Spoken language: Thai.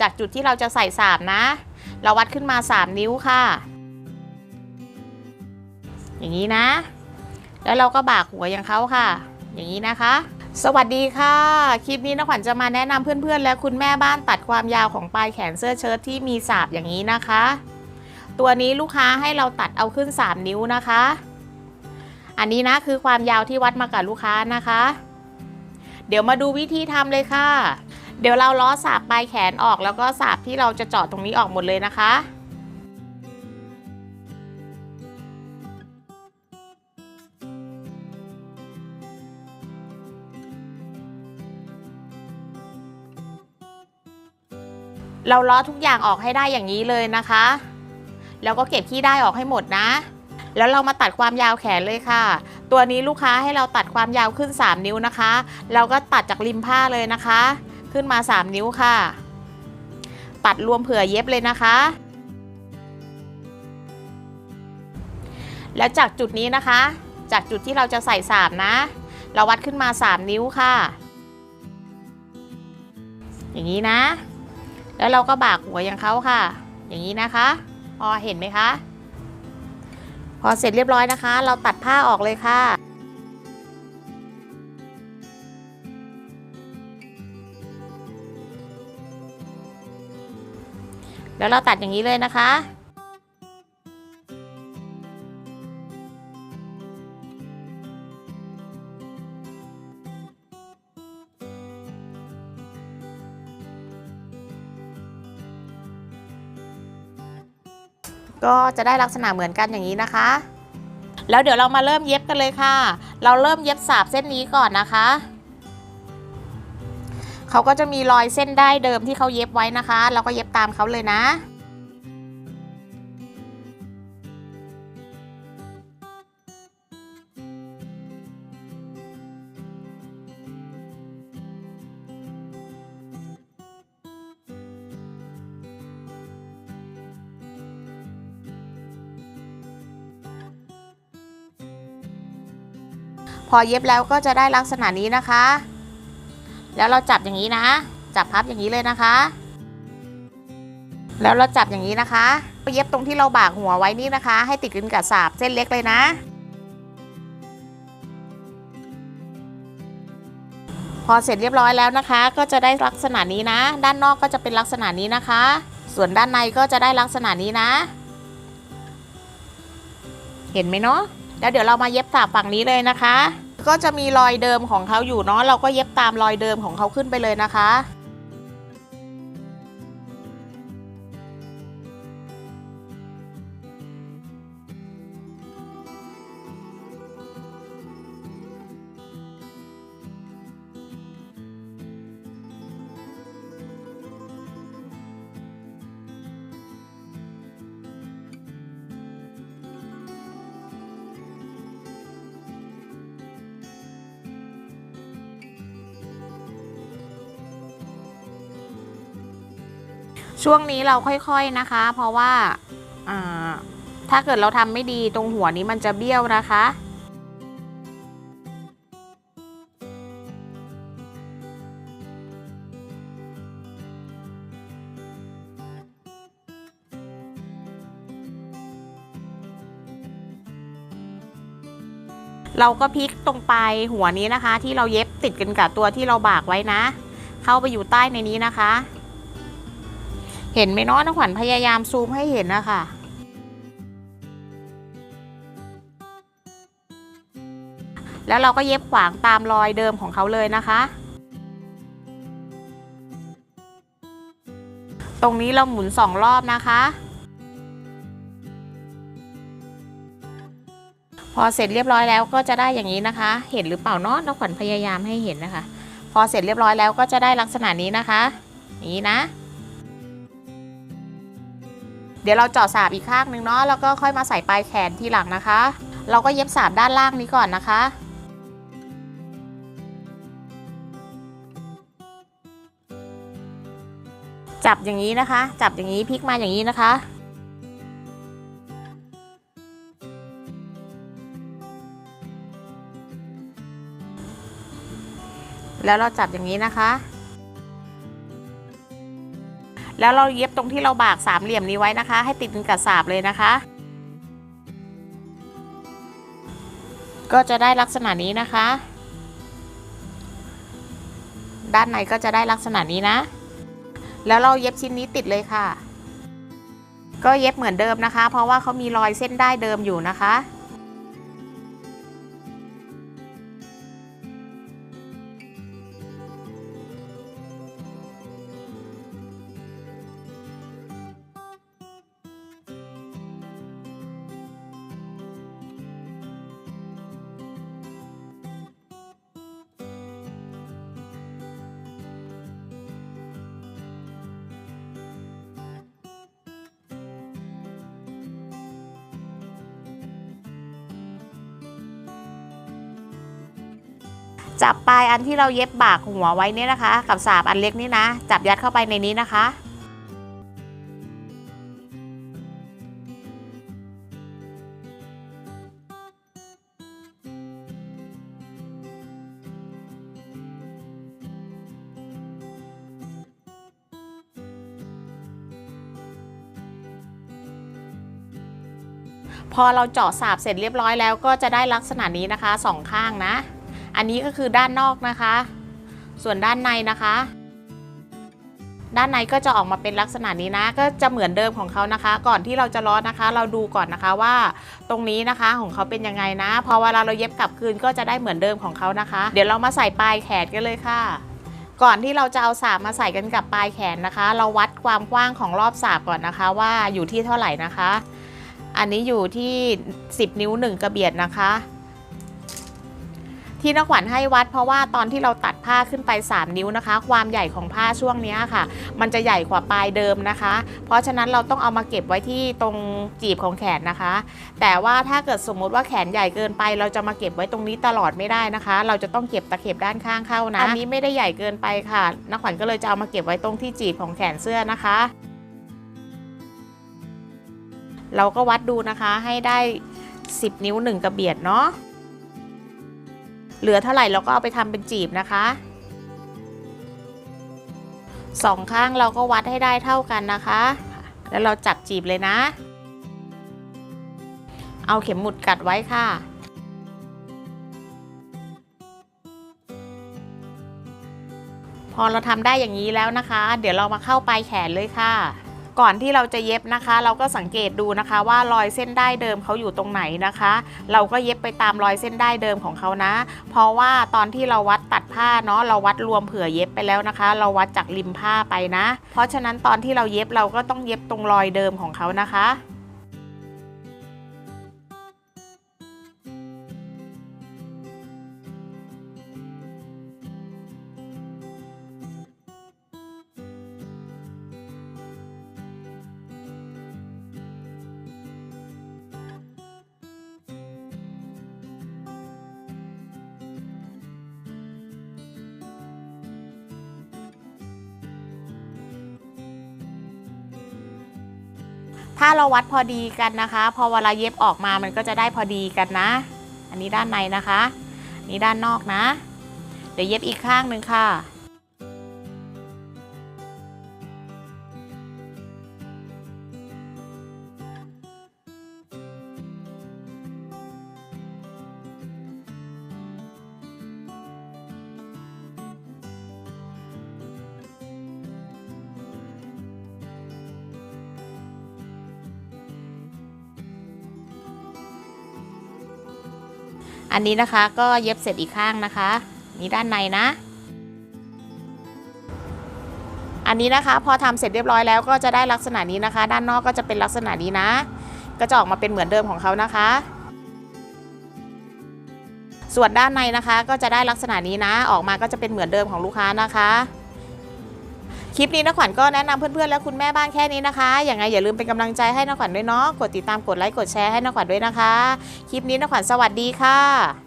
จากจุดที่เราจะใส่สาบนะ เราวัดขึ้นมา 3 นิ้วค่ะ อย่างนี้นะ แล้วเราก็บากหัวอย่างเขาค่ะ อย่างนี้นะคะ สวัสดีค่ะ คลิปนี้น้องขวัญจะมาแนะนำเพื่อนๆ และคุณแม่บ้านตัดความยาวของปลายแขนเสื้อเชิ้ตที่มีสาบอย่างนี้นะคะ ตัวนี้ลูกค้าให้เราตัดเอาขึ้น 3 นิ้วนะคะ อันนี้นะคือความยาวที่วัดมากับลูกค้านะคะ เดี๋ยวมาดูวิธีทำเลยค่ะ เดี๋ยวเราล้อสาบปลายแขนออกแล้วก็สาบที่เราจะเจาะตรงนี้ออกหมดเลยนะคะ เราล้อทุกอย่างออกให้ได้อย่างนี้เลยนะคะ แล้วก็เก็บขี้ได้ออกให้หมดนะ แล้วเรามาตัดความยาวแขนเลยค่ะ ตัวนี้ลูกค้าให้เราตัดความยาวขึ้น 3 นิ้วนะคะ เราก็ตัดจากริมผ้าเลยนะคะ ขึ้นมา 3 นิ้วค่ะ ตัดรวมเผื่อเย็บเลยนะคะ แล้วจากจุดนี้นะคะ จากจุดที่เราจะใส่สามนะ เราวัดขึ้นมา 3 นิ้วค่ะ อย่างนี้นะ แล้วเราก็บากหัวอย่างเขาค่ะ อย่างนี้นะคะ พอเห็นไหมคะ พอเสร็จเรียบร้อยนะคะ เราตัดผ้าออกเลยค่ะ แล้วเราตัดอย่างนี้เลยนะคะ ก็จะได้ลักษณะเหมือนกันอย่างนี้นะคะ แล้วเดี๋ยวเรามาเริ่มเย็บกันเลยค่ะ เราเริ่มเย็บสาบเส้นนี้ก่อนนะคะ เขาก็จะมีรอยเส้นได้เดิมที่เขาเย็บไว้นะคะ เราก็เย็บตามเขาเลยนะพอเย็บแล้วก็จะได้ลักษณะนี้นะคะ แล้วเราจับอย่างนี้นะ จับพับอย่างนี้เลยนะคะ แล้วเราจับอย่างนี้นะคะเย็บตรงที่เราบากหัวไว้นี่นะคะ ให้ติดกันกับสาบเส้นเล็กเลยนะ พอเสร็จเรียบร้อยแล้วนะคะ ก็จะได้ลักษณะนี้นะ ด้านนอกก็จะเป็นลักษณะนี้นะคะ ส่วนด้านในก็จะได้ลักษณะนี้นะ เห็นไหมเนาะแล้วเดี๋ยวเรามาเย็บสาบฝั่งนี้เลยนะคะ ก็จะมีรอยเดิมของเขาอยู่เนาะเราก็เย็บตามรอยเดิมของเขาขึ้นไปเลยนะคะ ช่วงนี้เราค่อยๆนะคะ เพราะว่าถ้าเกิดเราทำไม่ดีตรงหัวนี้มันจะเบี้ยวนะคะ เราก็พลิกตรงปลายหัวนี้นะคะ ที่เราเย็บติดกันกับตัวที่เราบากไว้นะ เข้าไปอยู่ใต้ในนี้นะคะ เห็นไหมเนาะน้องขวัญพยายามซูมให้เห็นนะคะแล้วเราก็เย็บขวางตามรอยเดิมของเขาเลยนะคะ ตรงนี้เราหมุนสองรอบนะคะ พอเสร็จเรียบร้อยแล้วก็จะได้อย่างนี้นะคะ เห็นหรือเปล่าเนาะน้องขวัญพยายามให้เห็นนะคะ พอเสร็จเรียบร้อยแล้วก็จะได้ลักษณะนี้นะคะ นี้นะ เดี๋ยวเราเจาะสาบอีกข้างหนึ่งเนาะแล้วก็ค่อยมาใส่ปลายแขนทีหลังนะคะ เราก็เย็บสาบด้านล่างนี้ก่อนนะคะจับอย่างนี้นะคะ จับอย่างนี้พลิกมาอย่างนี้นะคะ แล้วเราจับอย่างนี้นะคะ แล้วเราเย็บตรงที่เราบากสามเหลี่ยมนี้ไว้นะคะ ให้ติดกับสาบเลยนะคะ ก็จะได้ลักษณะนี้นะคะ ด้านในก็จะได้ลักษณะนี้นะ แล้วเราเย็บชิ้นนี้ติดเลยค่ะ ก็เย็บเหมือนเดิมนะคะ เพราะว่าเขามีรอยเส้นได้เดิมอยู่นะคะ จับปลายอันที่เราเย็บบากหัวไว้เนี่ยนะคะ กับสาบอันเล็กนี่นะ จับยัดเข้าไปในนี้นะคะ พอเราเจาะสาบเสร็จเรียบร้อยแล้วก็จะได้ลักษณะนี้นะคะสองข้างนะ อันนี้ก็คือด้านนอกนะคะ ส่วนด้านในนะคะ ด้านในก็จะออกมาเป็นลักษณะนี้นะ ก็จะเหมือนเดิมของเขานะคะ ก่อนที่เราจะร้อนนะคะ เราดูก่อนนะคะว่าตรงนี้นะคะของเขาเป็นยังไงนะ พอเวลาเราเย็บกลับคืนก็จะได้เหมือนเดิมของเขานะคะ เดี๋ยวเรามาใส่ปลายแขนกันเลยค่ะก่อนที่เราจะเอาสาบมาใส่กันกับปลายแขนนะคะ เราวัดความกว้างของรอบสาบก่อนนะคะ ว่าอยู่ที่เท่าไหร่นะคะ อันนี้อยู่ที่ 10 นิ้ว 1 กระเบียดนะคะ ที่นักขวัญให้วัดเพราะว่าตอนที่เราตัดผ้าขึ้นไป 3 นิ้วนะคะ ความใหญ่ของผ้าช่วงเนี้ยค่ะ มันจะใหญ่กว่าปลายเดิมนะคะ เพราะฉะนั้นเราต้องเอามาเก็บไว้ที่ตรงจีบของแขนนะคะ แต่ว่าถ้าเกิดสมมุติว่าแขนใหญ่เกินไป เราจะมาเก็บไว้ตรงนี้ตลอดไม่ได้นะคะ เราจะต้องเก็บตะเข็บด้านข้างเข้านะอันนี้ไม่ได้ใหญ่เกินไปค่ะนักขวัญก็เลยจะเอามาเก็บไว้ตรงที่จีบของแขนเสื้อนะคะเราก็วัดดูนะคะให้ได้ 10 นิ้ว 1 กระเบียดเนาะ เหลือเท่าไหร่เราก็เอาไปทำเป็นจีบนะคะสองข้างเราก็วัดให้ได้เท่ากันนะคะ แล้วเราจับจีบเลยนะ เอาเข็มหมุดกัดไว้ค่ะ พอเราทำได้อย่างนี้แล้วนะคะ เดี๋ยวเรามาเข้าปลายแขนเลยค่ะ ก่อนที่เราจะเย็บนะคะ เราก็สังเกตดูนะคะ ว่ารอยเส้นได้เดิมเขาอยู่ตรงไหนนะคะ เราก็เย็บไปตามรอยเส้นได้เดิมของเขานะ เพราะว่าตอนที่เราวัดตัดผ้าเนาะเราวัดรวมเผื่อเย็บไปแล้วนะคะ เราวัดจากริมผ้าไปนะ เพราะฉะนั้นตอนที่เราเย็บเราก็ต้องเย็บตรงรอยเดิมของเขานะคะ ถ้าเราวัดพอดีกันนะคะ พอเวลาเย็บออกมามันก็จะได้พอดีกันนะ อันนี้ด้านในนะคะนนี่ด้านนอกนะ เดี๋ยวเย็บอีกข้างหนึ่งค่ะ อันนี้นะคะก็เย็บเสร็จอีกข้างนะคะ นี่ด้านในนะ อันนี้นะคะพอทำเสร็จเรียบร้อยแล้วก็จะได้ลักษณะนี้นะคะ ด้านนอกก็จะเป็นลักษณะนี้นะ ก็จะออกมาเป็นเหมือนเดิมของเขานะคะ ส่วนด้านในนะคะก็จะได้ลักษณะนี้นะ ออกมาก็จะเป็นเหมือนเดิมของลูกค้านะคะ คลิปนี้นะขวัญก็แนะนำเพื่อนๆ และคุณแม่บ้านแค่นี้นะคะ อย่างไงอย่าลืมเป็นกำลังใจให้นะขวัญด้วยเนาะ กดติดตาม กดไลค์ กดแชร์ให้นะขวัญด้วยนะคะ คลิปนี้นะขวัญสวัสดีค่ะ